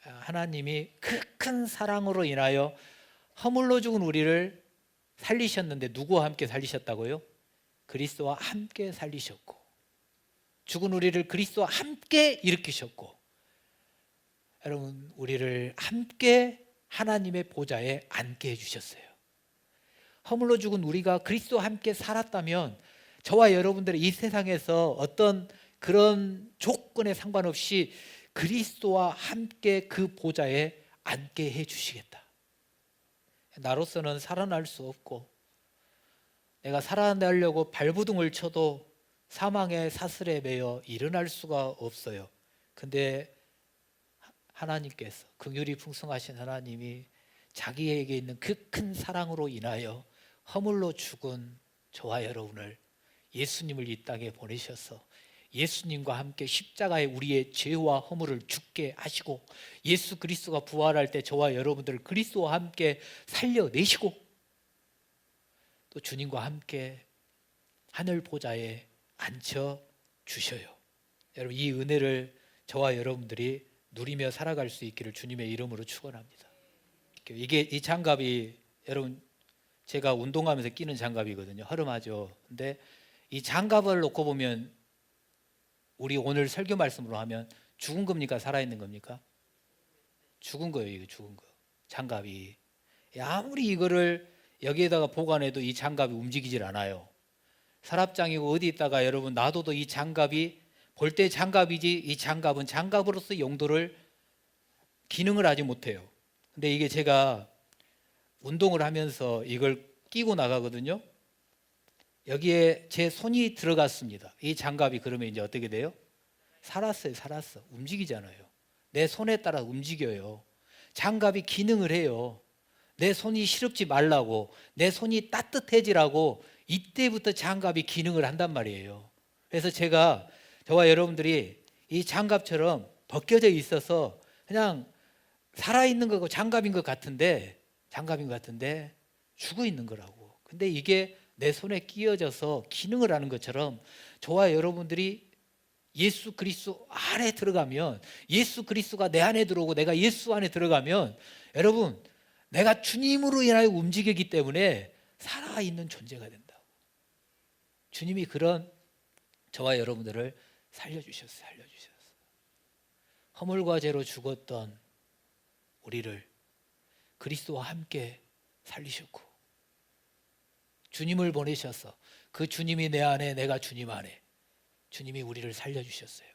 하나님이 그 큰 사랑으로 인하여 허물로 죽은 우리를 살리셨는데 누구와 함께 살리셨다고요? 그리스도와 함께 살리셨고 죽은 우리를 그리스도와 함께 일으키셨고 여러분 우리를 함께 하나님의 보좌에 앉게 해 주셨어요. 허물로 죽은 우리가 그리스도와 함께 살았다면 저와 여러분들의 이 세상에서 어떤 그런 조건에 상관없이 그리스도와 함께 그 보좌에 앉게 해 주시겠다. 나로서는 살아날 수 없고 내가 살아내려고 발부둥을 쳐도 사망의 사슬에 매여 일어날 수가 없어요. 근데 하나님께서 긍휼이 풍성하신 하나님이 자기에게 있는 그 큰 사랑으로 인하여 허물로 죽은 저와 여러분을 예수님을 이 땅에 보내셔서 예수님과 함께 십자가에 우리의 죄와 허물을 죽게 하시고 예수 그리스도가 부활할 때 저와 여러분들을 그리스도와 함께 살려내시고 또 주님과 함께 하늘 보좌에 앉혀 주셔요. 여러분 이 은혜를 저와 여러분들이 누리며 살아갈 수 있기를 주님의 이름으로 축원합니다. 이게 이 장갑이 여러분 제가 운동하면서 끼는 장갑이거든요. 허름하죠. 근데 이 장갑을 놓고 보면 우리 오늘 설교 말씀으로 하면 죽은 겁니까? 살아있는 겁니까? 죽은 거예요. 이거 죽은 거. 장갑이. 아무리 이거를 여기에다가 보관해도 이 장갑이 움직이질 않아요. 서랍장이고 어디 있다가 여러분 놔둬도 이 장갑이 볼 때 장갑이지 이 장갑은 장갑으로서 용도를 기능을 하지 못해요. 근데 이게 제가 운동을 하면서 이걸 끼고 나가거든요. 여기에 제 손이 들어갔습니다. 이 장갑이 그러면 이제 어떻게 돼요? 살았어요, 살았어. 움직이잖아요. 내 손에 따라 움직여요. 장갑이 기능을 해요. 내 손이 시렵지 말라고, 내 손이 따뜻해지라고 이때부터 장갑이 기능을 한단 말이에요. 그래서 제가 저와 여러분들이 이 장갑처럼 벗겨져 있어서 그냥 살아있는 거고 장갑인 것 같은데 장갑인 것 같은데 죽어 있는 거라고. 근데 이게 내 손에 끼어져서 기능을 하는 것처럼 저와 여러분들이 예수 그리스도 안에 들어가면 예수 그리스도가 내 안에 들어오고 내가 예수 안에 들어가면 여러분 내가 주님으로 인하여 움직이기 때문에 살아있는 존재가 된다고. 주님이 그런 저와 여러분들을 살려주셨어요. 살려주셨어요. 허물과 죄로 죽었던 우리를 그리스도와 함께 살리셨고 주님을 보내셔서 그 주님이 내 안에 내가 주님 안에 주님이 우리를 살려주셨어요.